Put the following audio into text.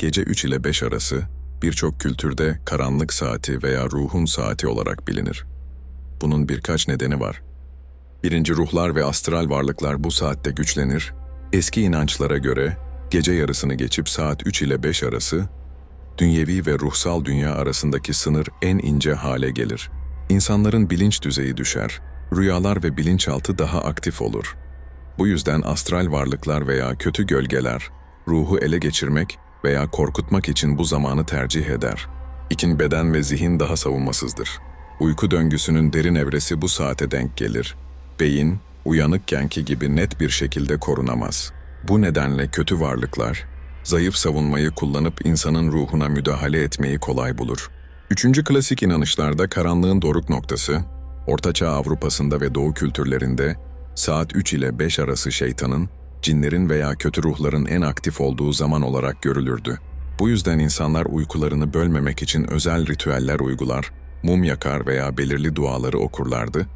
gece 3 ile 5 arası birçok kültürde karanlık saati veya ruhun saati olarak bilinir. Bunun birkaç nedeni var. Birinci ruhlar ve astral varlıklar bu saatte güçlenir. Eski inançlara göre gece yarısını geçip saat 3 ile 5 arası dünyevi ve ruhsal dünya arasındaki sınır en ince hale gelir. İnsanların bilinç düzeyi düşer, rüyalar ve bilinçaltı daha aktif olur. Bu yüzden astral varlıklar veya kötü gölgeler, ruhu ele geçirmek veya korkutmak için bu zamanı tercih eder. İkin beden ve zihin daha savunmasızdır. Uyku döngüsünün derin evresi bu saate denk gelir. Beyin, uyanıkkenki gibi net bir şekilde korunamaz. Bu nedenle kötü varlıklar, zayıf savunmayı kullanıp insanın ruhuna müdahale etmeyi kolay bulur. Üçüncü klasik inanışlarda karanlığın doruk noktası, Ortaçağ Avrupa'sında ve Doğu kültürlerinde saat 3 ile 5 arası şeytanın, cinlerin veya kötü ruhların en aktif olduğu zaman olarak görülürdü. Bu yüzden insanlar uykularını bölmemek için özel ritüeller uygular, mum yakar veya belirli duaları okurlardı